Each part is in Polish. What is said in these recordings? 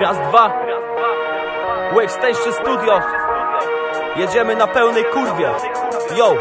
Raz, dwa. Wave Station Studio? Jedziemy na pełnej kurwie. Yo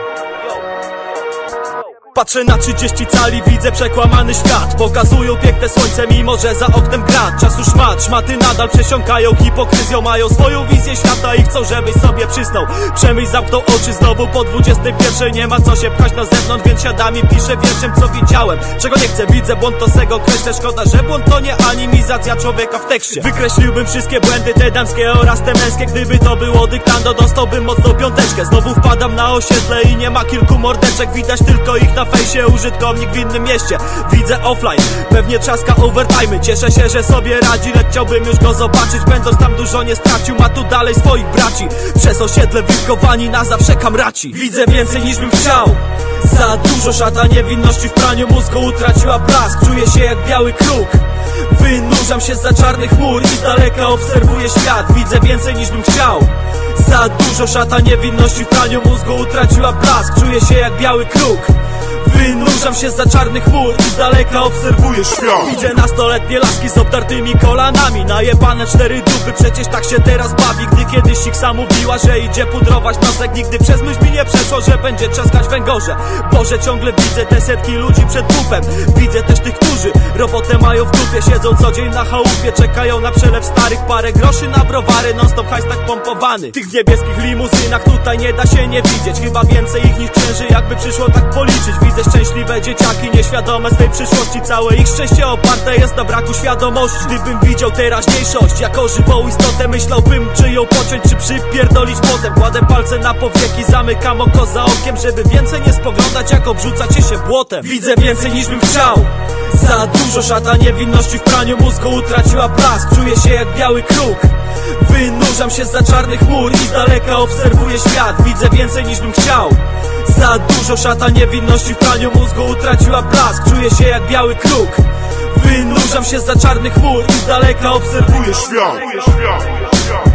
Patrzę na 30 cali, widzę przekłamany świat. Pokazują piękne słońce, mimo że za oknem grat Czasu szmat, szmaty nadal przesiąkają hipokryzją Mają swoją wizję świata i chcą, żebyś sobie przysnął. Przemyśl zamknął oczy znowu po 21 Nie ma co się pchać na zewnątrz, więc siadami piszę wierszem co widziałem. Czego nie chcę, widzę błąd to sego kreślę. Szkoda, że błąd to nie animizacja człowieka w tekście. Wykreśliłbym wszystkie błędy, te damskie oraz te męskie. Gdyby to było dyktando, dostałbym mocną piąteczkę. Znowu wpadam na osiedle i nie ma kilku mordeczek Widać tylko ich na fejsie, użytkownik w innym mieście. Widzę offline, pewnie trzaska overtime Cieszę się, że sobie radzi, lecz chciałbym już go zobaczyć. Będąc tam dużo nie stracił, ma tu dalej swoich braci. Przez osiedle wilkowani na zawsze kamraci. Widzę więcej niż bym chciał. Za dużo szata niewinności w praniu mózgu utraciła blask. Czuję się jak biały kruk. Wynurzam się za czarnych chmur i z daleka obserwuję świat. Widzę więcej niż bym chciał. Za dużo szata niewinności w praniu mózgu utraciła blask. Czuję się jak biały kruk Wynurzam się za czarnych chmur i z daleka obserwuję świat. Widzę nastoletnie laski z obdartymi kolanami. Najebane cztery dupy, przecież tak się teraz bawi kiedyś Iksa mówiła, że idzie pudrować nosek Nigdy przez myśl mi nie przeszło, że będzie trzaskać węgorze. Boże, ciągle widzę te setki ludzi przed bufem Widzę też tych, którzy robotę mają w dupie. Siedzą co dzień na chałupie, czekają na przelew starych. Parę groszy na browary, non stop hajs tak pompowany. Tych niebieskich limuzynach tutaj nie da się nie widzieć. Chyba więcej ich niż księży, jakby przyszło tak policzyć. Widzę szczęśliwe dzieciaki, nieświadome swej przyszłości. Całe ich szczęście oparte jest na braku świadomości. Gdybym widział teraźniejszość jako żywą istotę Myślałbym czy ją pociąć, czy przypierdolić potem. Kładę palce na powieki, zamykam oko za okiem Żeby więcej nie spoglądać jak obrzucacie się błotem. Widzę więcej niż bym chciał. Za dużo szata niewinności w praniu mózgu utraciła blask. Czuję się jak biały kruk. Wynurzam się za czarnych chmur i z daleka obserwuję świat. Widzę więcej niż bym chciał. Za dużo szata niewinności w praniu mózgu utraciła blask. Czuję się jak biały kruk. Wynurzam się za czarnych chmur i z daleka obserwuję świat